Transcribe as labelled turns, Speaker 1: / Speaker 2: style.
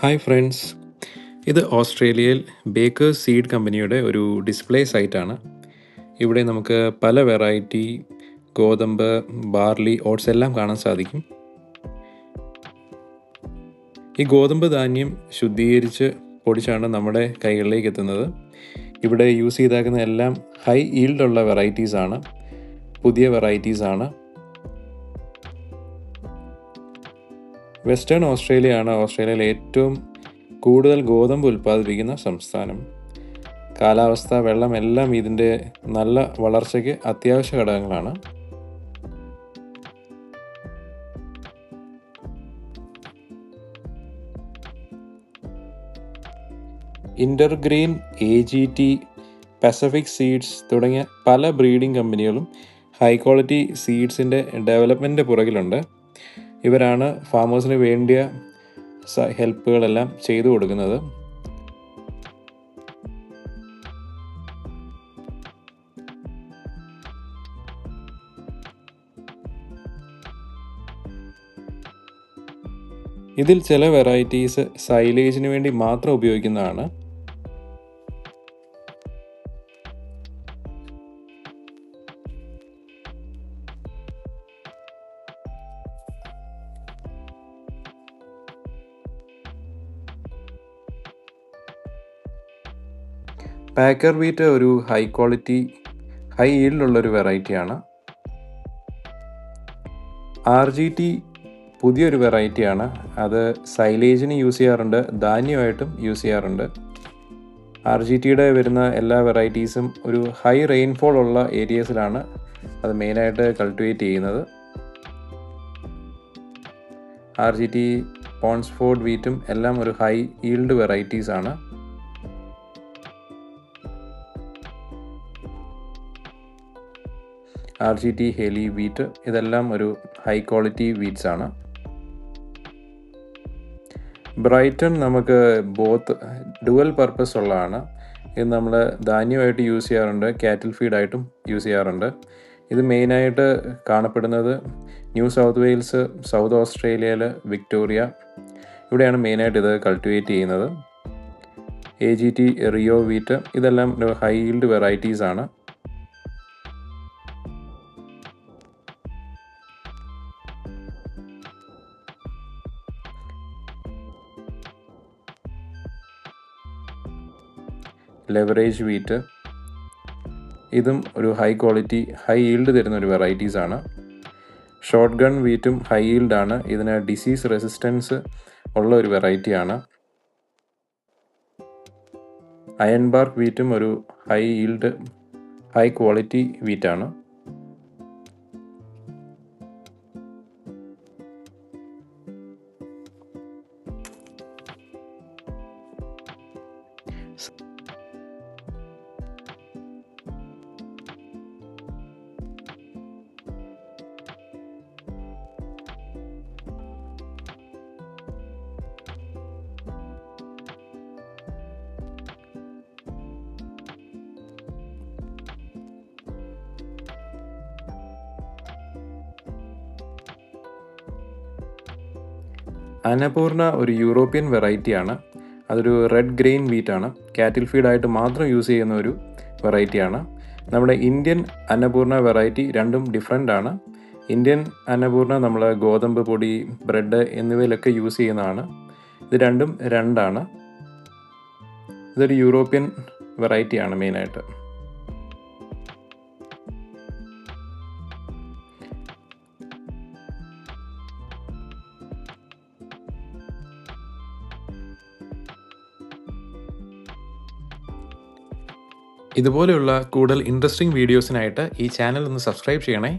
Speaker 1: Hi friends ഇത് ഓസ്ട്രേലിയയിൽ baker's seed കമ്പനിയുടെ ഒരു ഡിസ്പ്ലേ സൈറ്റാണ്. ഇവിടെ നമുക്ക് പല വെറൈറ്റി ഗോതമ്പ് ബാർലി ഓട്സ് എല്ലാം കാണാൻ സാധിക്കും. ഈ ഗോതമ്പ് ധാന്യം ശുദ്ധീകരിച്ച് പൊടിച്ചാണ് നമ്മുടെ കൈകളിലേക്ക് എത്തുന്നത്. ഇവിടെ യൂസ് ചെയ്താക്കുന്ന എല്ലാം ഹൈ ഈൽഡുള്ള വെറൈറ്റീസാണ്. പുതിയ വെറൈറ്റീസ് വെസ്റ്റേൺ ഓസ്ട്രേലിയയാണ് ഓസ്ട്രേലിയയിൽ ഏറ്റവും കൂടുതൽ ഗോതമ്പ് ഉൽപ്പാദിപ്പിക്കുന്ന സംസ്ഥാനം. കാലാവസ്ഥ വെള്ളം എല്ലാം ഇതിന്റെ നല്ല വളർച്ചയ്ക്ക് അത്യാവശ്യ ഘടകങ്ങളാണ്. Intergrain A G T Pacific seeds തുടങ്ങിയ പല ബ്രീഡിംഗ് കമ്പനികളും ഹൈ ക്വാളിറ്റി സീഡ്സിന്റെ ഡെവലപ്മെന്റ് പുറകിലുണ്ട്. ഇവരാണ് ഫാമേഴ്സിന് വേണ്ടിയ ഹെൽപ്പുകളെല്ലാം ചെയ്തു കൊടുക്കുന്നത്. ഇതിൽ ചില വെറൈറ്റീസ് സൈലേജിന് വേണ്ടി മാത്രം ഉപയോഗിക്കുന്നതാണ്. പാക്കർ വീറ്റ് ഒരു ഹൈ ക്വാളിറ്റി ഹൈ ഈൽഡുള്ള ഒരു വെറൈറ്റിയാണ് ആർ ജി ടി പുതിയൊരു വെറൈറ്റിയാണ് അത് സൈലേജിന് യൂസ് ചെയ്യാറുണ്ട് ധാന്യമായിട്ടും യൂസ് ചെയ്യാറുണ്ട്. ആർ ജി ടിയുടെ വരുന്ന എല്ലാ വെറൈറ്റീസും ഒരു ഹൈ റെയിൻഫോൾ ഉള്ള ഏരിയസിലാണ് അത് മെയിനായിട്ട് കൾട്ടിവേറ്റ് ചെയ്യുന്നത്. ആർ ജി ടി പോൺസ്ഫോർഡ് വീറ്റും എല്ലാം ഒരു high yield varieties R G T Heli wheat ഇതെല്ലാം ഒരു ഹൈ ക്വാളിറ്റി വീറ്റ്സ് ആണ്. ബ്രൈറ്റൺ നമുക്ക് ബോത്ത് ഡുവൽ പർപ്പസ് ഉള്ളതാണ്. ഇത് നമ്മൾ ധാന്യമായിട്ട് യൂസ് ചെയ്യാറുണ്ട് കാറ്റിൽ ഫീഡായിട്ടും യൂസ് ചെയ്യാറുണ്ട്. ഇത് മെയിനായിട്ട് കാണപ്പെടുന്നത് ന്യൂ സൗത്ത് വെയിൽസ് സൗത്ത് ഓസ്ട്രേലിയയിൽ വിക്ടോറിയ ഇവിടെയാണ് മെയിനായിട്ട് ഇത് കൾട്ടിവേറ്റ് ചെയ്യുന്നത്. A G T Rio wheat ഇതെല്ലാം ഹൈ ഈൽഡ് വെറൈറ്റീസ് ആണ്. ലെവറേജ് വീറ്റ് ഇതും ഒരു ഹൈ ക്വാളിറ്റി ഹൈ ഈൽഡ് തരുന്ന ഒരു വെറൈറ്റീസ് ആണ്. ഷോർട്ട് ഗൺ വീറ്റും ഹൈ ഈൽഡാണ് ഇതിന് ഡിസീസ് റെസിസ്റ്റൻസ് ഉള്ള ഒരു വെറൈറ്റിയാണ് അയൺ ബാർക്ക് വീറ്റും ഒരു ഹൈ ഈൽഡ് ഹൈ ക്വാളിറ്റി വീറ്റാണ് അനപൂർണ ഒരു യൂറോപ്യൻ വെറൈറ്റിയാണ്. അതൊരു റെഡ് ഗ്രെയിൻ വീറ്റാണ് കാറ്റിൽ ഫീഡായിട്ട് മാത്രം യൂസ് ചെയ്യുന്ന ഒരു വെറൈറ്റിയാണ് നമ്മുടെ ഇന്ത്യൻ അന്നപൂർണ വെറൈറ്റി രണ്ടും ഡിഫറെന്റ് ആണ്. ഇന്ത്യൻ അന്നപൂർണ നമ്മൾ ഗോതമ്പ് പൊടി ബ്രെഡ് എന്നിവയിലൊക്കെ യൂസ് ചെയ്യുന്നതാണ്. ഇത് രണ്ടും രണ്ടാണ്. ഇതൊരു യൂറോപ്യൻ വെറൈറ്റിയാണ് മെയിനായിട്ട് ഇതുപോലെയുള്ള കൂടുതൽ ഇൻട്രസ്റ്റിംഗ് വീഡിയോസിനായിട്ട് ഈ ചാനൽ ഒന്ന് സബ്സ്ക്രൈബ് ചെയ്യണേ.